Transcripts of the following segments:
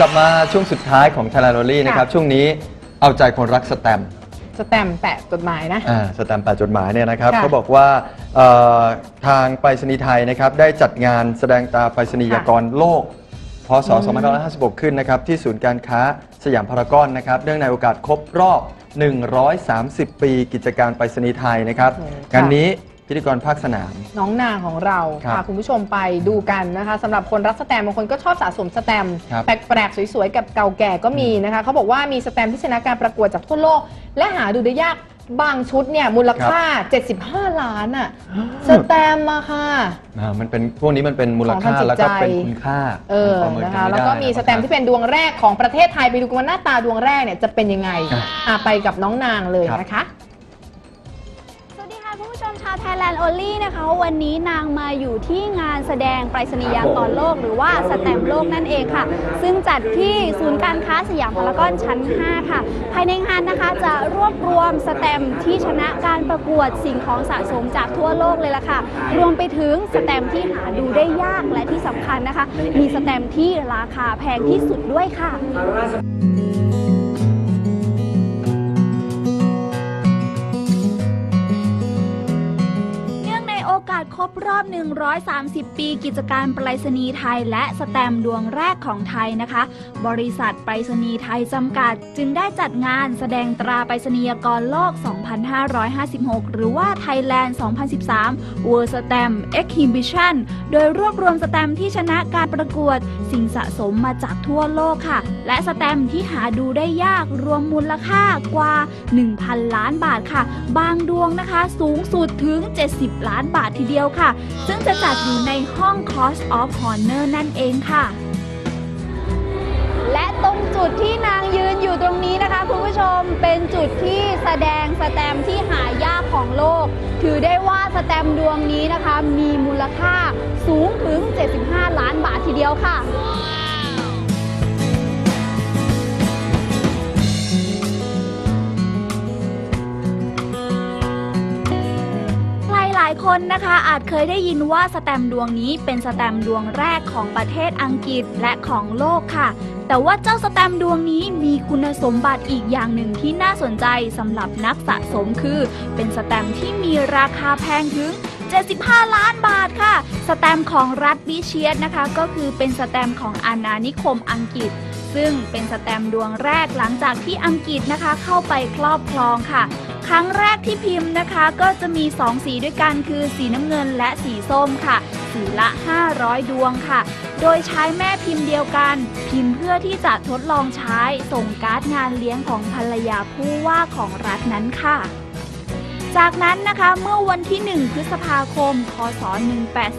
ครับกลับมาช่วงสุดท้ายของ Thailand Only นะครับค่ะช่วงนี้เอาใจคนรักสแตมป์สแตมป์แปะจดหมายนะ อ่าสแตมป์แปะจดหมายเนี่ยนะครับค่ะเขาบอกว่าเอ่อทางไปรษณีย์ไทยนะครับได้จัดงานแสดงตราไปรษณียากรโลก พศอืม2556 ขึ้นนะครับที่ศูนย์การค้าสยามพารากอนนะครับเนื่องในโอกาสครบรอบ 130 ปีกิจการไปรษณีย์ไทยนะครับงานนี้ พิธีกรภาคสนาม น้องนางของเราครับพาคุณผู้ชมไปดูกันนะคะสำหรับคนรักสแตมป์บางคนก็ชอบสะสมสแตมป์ครับแปลกๆ สวยๆ กับเก่าแก่ก็มีนะคะเขาบอกว่ามีสแตมป์ที่ชนะการประกวดจากทั่วโลก และหาดูได้ยากบางชุดเนี่ยมูลค่า 75 ล้านอะสแตมป์อะค่ะ อ่ามันเป็นพวกนี้มันเป็นมูลของค่าทางจิตแล้วก็เป็นใจ คุณค่าเออมัปรเมินะคะกัแล้วก็มีสแตมป์ที่เป็นดวงแรกของประเทศไทยไปดูกันว่าหน้าตาดวงแรกเนี่ยจะเป็นยังไงอะอะไปกับน้องนางเลยครับนะคะ Thailand Only นะคะ วันนี้นางมาอยู่ที่งานแสดงไปรษณียากรโลก หรือว่าสแตมป์โลกนั่นเองค่ะ ซึ่งจัดที่ศูนย์การค้าสยามพารากอนชั้น 5 ค่ะ ภายในงานนะคะจะรวบรวมสแตมป์ที่ชนะการประกวดสิ่งของสะสมจากทั่วโลกเลยล่ะค่ะ รวมไปถึงสแตมป์ที่หาดูได้ยากและที่สำคัญนะคะ มีสแตมป์ที่ราคาแพงที่สุดด้วยค่ะ กาสครบรอบ 130 ปีกิจการไปรษณีย์ไทย และสแตมดวงแรกของไทยนะคะ บริษัทไปรษณีย์ไทยจำกัด จึงได้จัดงานแสดงตราไปรษณียกรโลก 2556 หรือว่า Thailand 2013 World Stamp Exhibition โดยรวบรวมสแตมที่ชนะการประกวด สิ่งสะสมมาจากทั่วโลกค่ะ และสแตมที่หาดูได้ยากรวมมูลค่ากว่า 1,000 ล้านบาทค่ะ บางดวงนะคะ สูงสุดถึง 70 ล้านบาททีเดียวค่ะ ซึ่งจะจัดอยู่ในห้อง Cost of Honor นั่นเองค่ะ และตรงจุดที่นางยืนอยู่ตรงนี้นะคะ คุณผู้ชมเป็นจุดที่แสดงสแตมที่หายากของโลก ถือได้ว่าสแตมดวงนี้นะคะ มีมูลค่าสูงถึง 75 ล้านบาททีเดียวค่ะ คนนะคะอาจเคยได้ยินว่าสแตมดวงนี้เป็นสแตมดวงแรกของประเทศอังกฤษและของโลกค่ะ แต่ว่าเจ้าสแตมดวงนี้มีคุณสมบัติอีกอย่างหนึ่งที่น่าสนใจสำหรับนักสะสมคือ เป็นสแตมที่มีราคาแพงถึง 75 ล้านบาทค่ะ สแตมของรัฐบิเชียสนะคะ ก็คือเป็นสแตมของอาณานิคมอังกฤษซึ่งเป็นสแตมดวงแรกหลังจากที่อังกฤษนะคะเข้าไปครอบครองค่ะ ครั้งแรกที่พิมพ์นะคะ ก็จะมี 2 สีด้วยกันคือสีน้ำเงินและสีส้มค่ะ สีละ 500 ดวงค่ะ โดยใช้แม่พิมพ์เดียวกัน พิมพ์เพื่อที่จะทดลองใช้ส่งการ์ดงานเลี้ยงของภรรยาผู้ว่าของรัฐนั้นค่ะ จากนั้นนะคะเมื่อวันที่ 1 พฤษภาคมคศ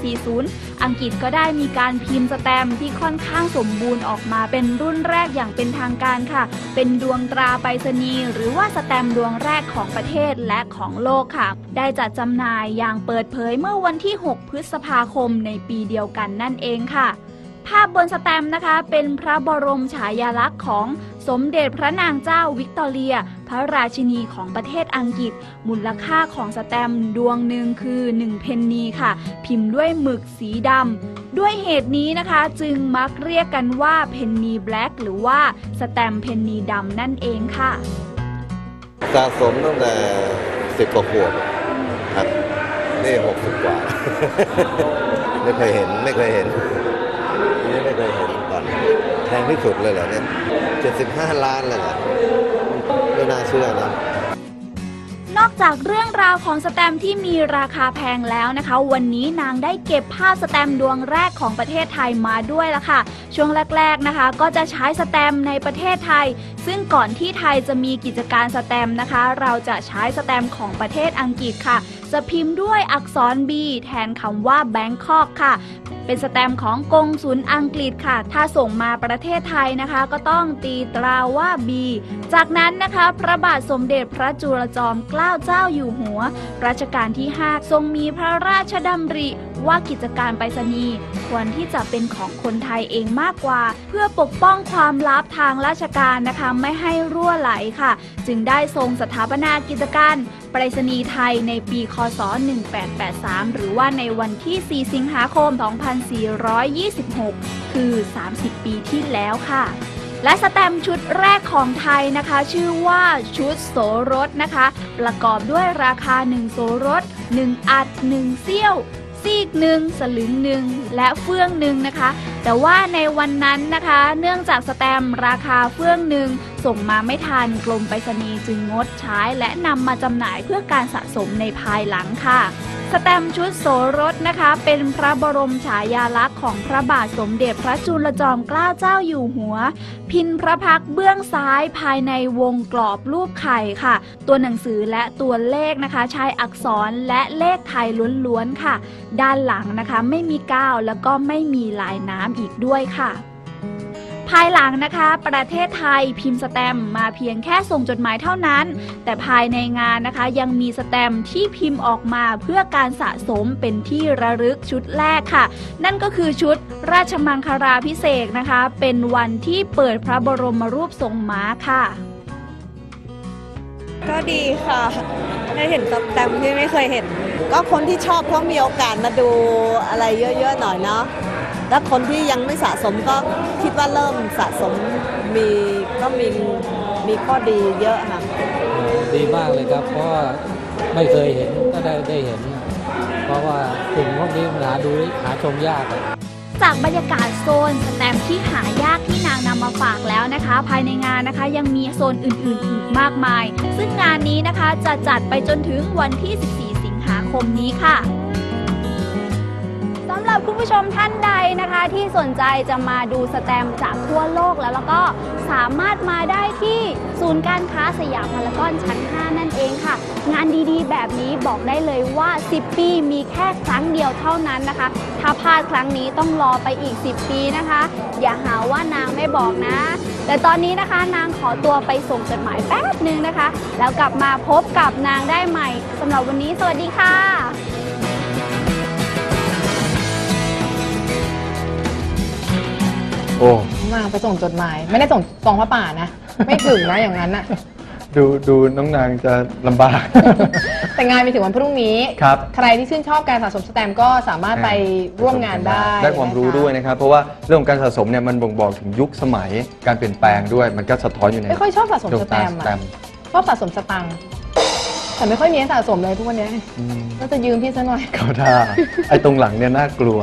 1840 อังกฤษก็ได้มีการพิมพ์สแตมที่ค่อนข้างสมบูรณ์ออกมาเป็นรุ่นแรกอย่างเป็นทางการค่ะ เป็นดวงตราไปรษณีย์หรือว่าสแตมดวงแรกของประเทศและของโลกค่ะ ได้จัดจำหน่ายอย่างเปิดเผยเมื่อวันที่ 6 พฤษภาคมในปีเดียวกันนั่นเองค่ะ ภาพบนสแตมนะคะเป็นพระบรมฉายาลักษณ์ของสมเด็จพระนางเจ้าวิกตอเรีย พระราชินีของประเทศอังกฤษ มูลค่าของสแตมดวงหนึ่งคือ 1 เพนนีค่ะ พิมพ์ด้วยหมึกสีดำ ด้วยเหตุนี้นะคะจึงมักเรียกกันว่าเพนนีแบล็กหรือว่าสแตมเพนนีดำนั่นเองค่ะ สะสมตั้งแต่สิบกว่าขวบครับ นี่หกสิบกว่า ไม่เคยเห็นไม่เคยเห็น นี่ไม่เคยเห็นก่อนแพงที่สุดเลยเหรอเนี่ยเจ็ดสิบห้าล้านเลยเหรอไม่น่าเชื่อนะนอกจากเรื่องราวของสแตมที่มีราคาแพงแล้วนะคะ วันนี้นางได้เก็บภาพสแตมดวงแรกของประเทศไทยมาด้วยละค่ะ ช่วงแรกๆนะคะ ก็จะใช้สแตมในประเทศไทย ซึ่งก่อนที่ไทยจะมีกิจการสแตมนะคะ เราจะใช้สแตมของประเทศอังกฤษค่ะ จะพิมพ์ด้วยอักษร B แทนคำว่า Bangkok ค่ะ เป็นสแตมของกงสุลอังกฤษค่ะ ถ้าส่งมาประเทศไทยนะคะ ก็ต้องตีตราว่า B จากนั้นนะคะ พระบาทสมเด็จพระจุลจอมเกล้าเจ้าอยู่หัว รัชกาลที่ 5 ทรงมีพระราชดำริ ว่ากิจการไปรษณีย์ควรที่จะเป็นของคนไทยเองมากกว่า เพื่อปกป้องความลับทางราชการนะคะไม่ให้รั่วไหลค่ะ จึงได้ทรงสถาปนากิจการไปรษณีย์ไทยในปี คศ 1883 หรือว่าในวันที่ 4 สิงหาคม 2426 คือ 30 ปีปีที่แล้วค่ะและสแตมชุดแรกของไทยนะคะ ชื่อว่าชุดโสรสนะคะ ประกอบด้วยราคา 1 โสรส 1 อัด 1เสี้ยว ซีกหนึ่งสลึงหนึ่งและเฟื่องหนึ่งนะคะ แต่ว่าในวันนั้นนะคะ เนื่องจากสแตมราคาเฟื่องหนึ่งส่งมาไม่ทันกรมไปรษณีย์จึงงดใช้และนำมาจำหน่ายเพื่อการสะสมในภายหลังค่ะ สแตมชุดโสรสนะคะ เป็นพระบรมฉายาลักษณ์ของพระบาทสมเด็จพระจุลจอมเกล้าเจ้าอยู่หัว พินพระพักเบื้องซ้ายภายในวงกรอบรูปไข่ค่ะ ตัวหนังสือและตัวเลขนะคะ ใช้อักษรและเลขไทยล้วนๆค่ะ ด้านหลังนะคะไม่มีก้าวแล้วก็ไม่มีลายน้ำอีกด้วยค่ะ ภายหลังนะคะ ประเทศไทยพิมพ์สแตมมาเพียงแค่ส่งจดหมายเท่านั้น แต่ภายในงานนะคะยังมีสแตมที่พิมพ์ออกมาเพื่อการสะสมเป็นที่ระลึกชุดแรกค่ะ นั่นก็คือชุดราชมังคลาพิเศษนะคะ เป็นวันที่เปิดพระบรมรูปทรงม้าค่ะ ก็ดีค่ะ ได้เห็นสแตมที่ไม่เคยเห็น ก็คนที่ชอบเขามีโอกาสมาดูอะไรเยอะๆหน่อยเนาะ แล้วคนที่ยังไม่สะสมก็คิดว่าเริ่มสะสมมีก็มีมีข้อดีเยอะค่ะ ดีมากเลยครับ เพราะว่าไม่เคยเห็นก็ได้ได้เห็น เพราะว่าสิ่งพวกนี้มันหาดูหาชมยากอะ จากบรรยากาศโซนสแตมป์ที่หายากที่นางนำมาฝากแล้วนะคะ ภายในงานนะคะยังมีโซนอื่นๆอีกมากมาย ซึ่งงานนี้นะคะจะจัดไปจนถึงวันที่ 14 สิงหาคมนี้ค่ะ สำหรับคุณผู้ชมท่านใดนะคะที่สนใจจะมาดูสแตมป์จากทั่วโลกแล้วแล้วก็สามารถมาได้ที่ศูนย์การค้าสยามพารากอนชั้น 5 นั่นเองค่ะ งานดีๆ แบบนี้บอกได้เลยว่า 10 ปีมีแค่ครั้งเดียวเท่านั้นนะคะ ถ้าพลาดครั้งนี้ต้องรอไปอีก 10 ปีนะคะ อย่าหาว่านางไม่บอกนะ แต่ตอนนี้นะคะนางขอตัวไปส่งจดหมายแป๊บนึงนะคะ แล้วกลับมาพบกับนางได้ใหม่สำหรับวันนี้สวัสดีค่ะ อ้นางไปส่งจดหมาย ไม่ได้ส่งซองพระป่านะ ไม่ถึงนะอย่างนั้นอะดูดูน้องนางจะลำบาก แต่งานมีถึงวันพรุ่งนี้ ครับใครที่ชื่นชอบการสะสมสแตมป์ก็สามารถไปร่วมงานได้ได้ความรู้นะคะด้วยนะครับ เพราะว่าเรื่องของการสะสมเนี่ยมันบ่งบอกถึงยุคสมัยการเปลี่ยนแปลงด้วย มันก็สะท้อนอยู่ในไม่ค่อยชอบสะสมดวสงแตตามป์สอะแตมป์ชอบสะสมสตังค์แต่ไม่ค่อยมีให้สะสมเลยทุกวันนี้อืมก็จะยืมพี่ซะหน่อย เขาท่าไอ้ตรงหลังเนี่ยน่ากลัว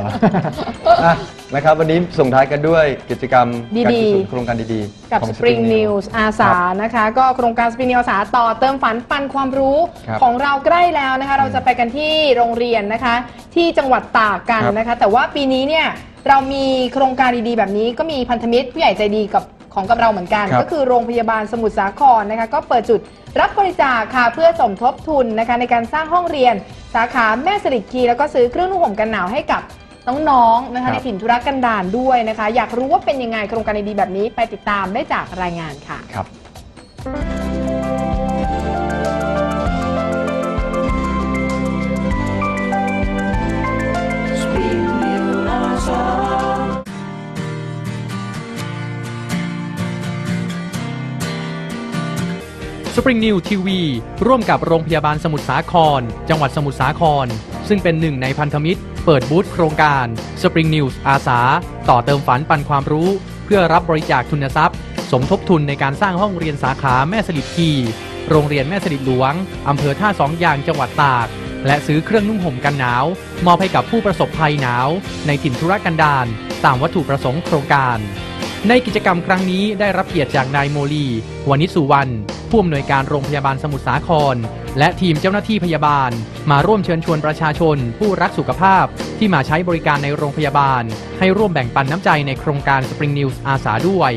อะ นะครับวันนี้ส่งท้ายกันด้วยกิจกรรมดีๆการกุศลโครงการดีๆกับ ของ Spring News อาสานะคะ ก็โครงการ Spring News อาสาต่อเติมฝันปันความรู้ครับของเราใกล้แล้วนะคะ เราจะไปกันที่โรงเรียนนะคะ ที่จังหวัดตากกันครับนะคะ แต่ว่าปีนี้เนี่ยเรามีโครงการดีๆ แบบนี้ก็มีพันธมิตรผู้ใหญ่ใจดีกับของกับเราเหมือนกัน ครับ ก็คือโรงพยาบาลสมุทรสาครนะคะ ก็เปิดจุดรับบริจาคค่ะเพื่อสมทบทุนนะคะในการสร้างห้องเรียน สาขาแม่สลิดคีแล้วก็ซื้อเครื่องนุ่งห่มกันหนาวให้กับ น้องๆนะคะในถิ่นธุรกันดารด้วยนะคะ อยากรู้ว่าเป็นยังไงโครงการดีๆแบบนี้ไปติดตามได้จากรายงานค่ะ ครับสปริงนิวทีวีร่วมกับโรงพยาบาลสมุทรสาคร จังหวัดสมุทรสาคร ซึ่งเป็นหนึ่งในพันธมิตร เปิดบูธโครงการ Spring News อาสา ต่อเติมฝันปันความรู้ เพื่อรับบริจาคทุนทรัพย์ สมทบทุนในการสร้างห้องเรียนสาขาแม่สลิดคีโรงเรียนแม่สลิดหลวง อำเภอท่าสองยางจังหวัดตาก และซื้อเครื่องนุ่งห่มกันหนาว มอบให้กับผู้ประสบภัยหนาว ในถิ่นธุรกันดารตามวัตถุประสงค์โครงการ ในกิจกรรมครั้งนี้ได้รับเกียรติจากนายโมลีวานิสุวรรณ ผู้อำนวยการโรงพยาบาลสมุทรสาคร และทีมเจ้าหน้าที่พยาบาล มาร่วมเชิญชวนประชาชน ผู้รักสุขภาพที่มาใช้บริการในโรงพยาบาล ให้ร่วมแบ่งปันน้ำใจในโครงการ Spring News อาสาด้วย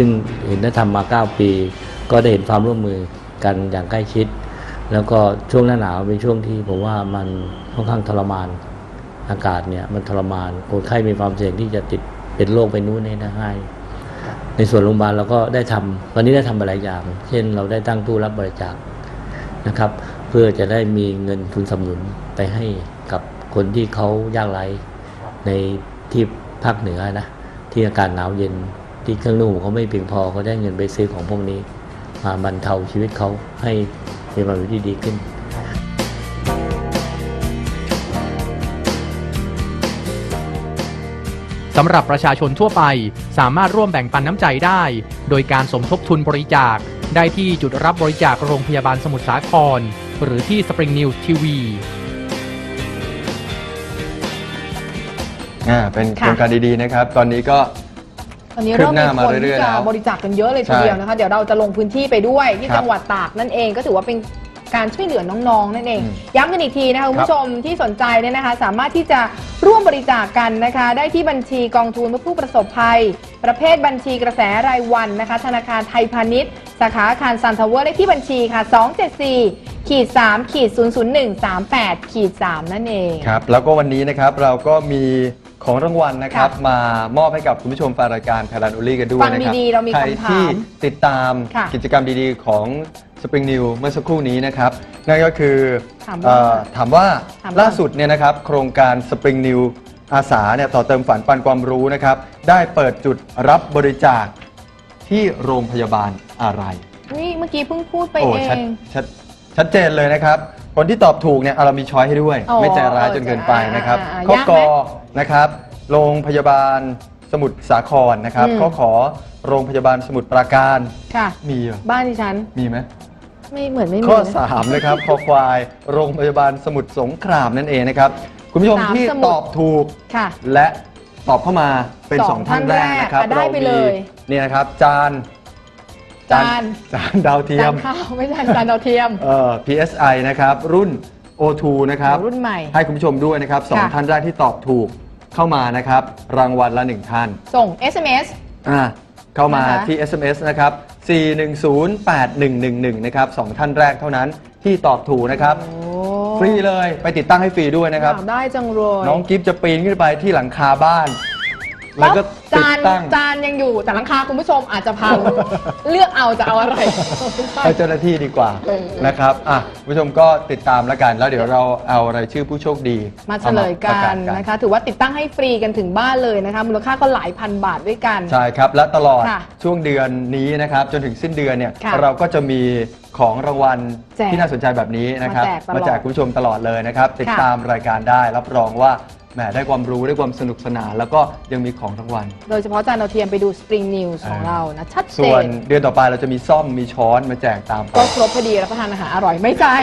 ซึ่งเห็นได้ทำมา 9 ปี ก็ได้เห็นความร่วมมือกันอย่างใกล้ชิด แล้วก็ช่วงหน้าหนาวเป็นช่วงที่ผมว่ามันค่อนข้างทรมานอากาศเนี่ยมันทรมานคนไข้มีความเสี่ยงที่จะติดเป็นโรคไปนู้นนี่นะง่ายในส่วนโรงพยาบาลเราก็ได้ทำตอนนี้ได้ทำหลายอย่าง เช่นเราได้ตั้งตู้รับบริจาคนะครับ เพื่อจะได้มีเงินทุนสนับสนุนไปให้กับคนที่เขายากไร้ในที่ภาคเหนือนะที่อากาศหนาวเย็น ที่เครื่องนุ่งห่มเขาไม่เพียงพอเขาได้เงินไปซื้อของพวกนี้มาบรรเทาชีวิตเขาให้มีความเป็นที่ดีขึ้น สำหรับประชาชนทั่วไปสามารถร่วมแบ่งปันน้ำใจได้ โดยการสมทบทุนบริจาค ได้ที่จุดรับบริจาคโรงพยาบาลสมุทรสาคร หรือที่ Spring News TV อ่าเป็นค่ะโครงการดีๆนะครับ ตอนนี้ก็ ตอนนี้เริ่มคืบหมีน้ามาคนเรื่ที่อยๆจะแล้วบริจาคกันเยอะเลยทีใช่เดียวนะคะ เดี๋ยวเราจะลงพื้นที่ไปด้วยที่ครับจังหวัดตากนั่นเองก็ถือว่าเป็นการช่วยเหลือน้องๆนั่นเองอืมย้ำกันอีกทีนะคะคุณผู้ชมที่สนใจเนี่ยนะคะ สามารถที่จะร่วมบริจาคกันนะคะ ได้ที่บัญชีกองทุนเพื่อผู้ประสบภัย ประเภทบัญชีกระแสรายวันนะคะ ธนาคารไทยพาณิชย์ สาขาอาคารซันทาวเวอร์เลขที่บัญชีค่ะ 274ขีด3ขีด001 38ขีด3นั่นเองครับแล้วก็วันนี้นะครับเราก็มี ของรางวัลนะครับค่ะมามอบให้กับคุณผู้ชมแฟนรายการไทยรัฐโอลี่กันด้วยฟังนะครับดีๆเรามีใครคำถามที่ติดตามค่ะกิจกรรมดีๆของ Spring New เมื่อสักครู่นี้นะครับ นั่นก็คือถามว่าเอ่อถามว่าถามว่า ล่าสุดเนี่ยนะครับ โครงการ Spring New อาสาเนี่ยต่อเติมฝันปันความรู้นะครับ ได้เปิดจุดรับบริจาคที่โรงพยาบาลอะไรนี่เมื่อกี้เพิ่งพูดไปโอ้เอชัดง ชัดชัดเจนเลยนะครับ คนที่ตอบถูกเนี่ยเอาเรามีช้อยให้ด้วยอ๋อไม่ใจร้ายจนเกินไปนะครับอ่าอ่าข้อยากไหมกนะครับโรงพยาบาลสมุทรสาครนะครับอืม ข้อขอโรงพยาบาลสมุทรปราการค่ะ มีเหรอบ้านดิฉันมีไหม ไม่เหมือนไม่มีข้อ นะ 3 นะครับ คอควาย โรงพยาบาลสมุทรสงครามนั่นเองนะครับ คุณผู้ชมสามที่สมุทร ตอบถูก ค่ะ และตอบเข้ามาเป็นสสอองงท่าท่านนแรกนะครับแรกอะได้ไปเลย นี่นะครับ จาน จานจานดาวเทียจามนข้าวไม่ใช่จานดาวเทียมเอ่อ PSI นะครับ รุ่น O2 นะครับรุ่นใหม่ ให้คุณผู้ชมด้วยนะครับสองค่ะ ท่านแรกที่ตอบถูกเข้ามานะครับ รางวัลละหนึ่งท่านส่ง SMS อ่าเข้ามานะคะ ที่ SMS นะครับ 4108111 นะครับสองท่านแรกเท่านั้นที่ตอบถูกนะครับ โอ้ฟรีเลยไปติดตั้งให้ฟรีด้วยนะครับ อยากได้จังเลยน้องกิฟจะปีนขึ้นไปที่หลังคาบ้าน แล้วก็ติจาดนตั้ง จานยังอยู่แต่หลังคาคุณผู้ชมอาจจะพัง เลือกเอาจะเอาอะไร ให้เจ้าหน้าที่ดีกว่าเออนะครับอะคุณผู้ชมก็ติดตามแล้วกัน แล้วเดี๋ยวเราเอารายชื่อผู้โชคดีมาเฉลยกัอานประาศ นะคะ ถือว่าติดตั้งให้ฟรีกันถึงบ้านเลยนะคะ มูลค่าก็หลายพันบาทด้วยกัน ใช่ครับ และตลอดค่ะช่วงเดือนนี้นะครับ จนถึงสิ้นเดือนเนี่ยค่ะเราก็จะมีของรางวัลแจกที่น่าสนใจแบบนี้นะครับมาแจกตลอดมาแจกคุณผู้ชมตลอดเลยนะครับ ติดค่ะตามรายการได้รับรองว่าแหมได้ความรู้ได้ความสนุกสนาน แล้วก็ยังมีของรางวัล โดยเฉพาะจานดาวเทียมไปดู Spring News ของเออเรานะ ชัดเจส่วนนเดือนต่อไปเราจะมีซ่อมมีช้อนมาแจกตามไปก็ครบพอดีรับประทานอาหารอร่อยไม่ใช่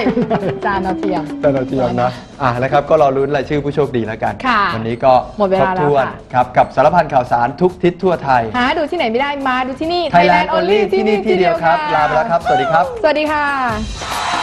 จานดาวเทียม แต่เราเทียมนะอะแล้วครับก็รอลุ้นรายชื่อผู้โชคดีแล้วกัน ค่ะวันนี้ก็หมดเวครลาบแล้วถ้วนค่ะ ครับกับสารพันข่าวสารทุกทิศทั่วไทย หาดูที่ไหนไม่ได้มาดูที่นี่ Thailand Only ที่นี่ที่เดียวครับ ลาไปแล้วครับ สวัสดีครับ สวัสดีค่ะ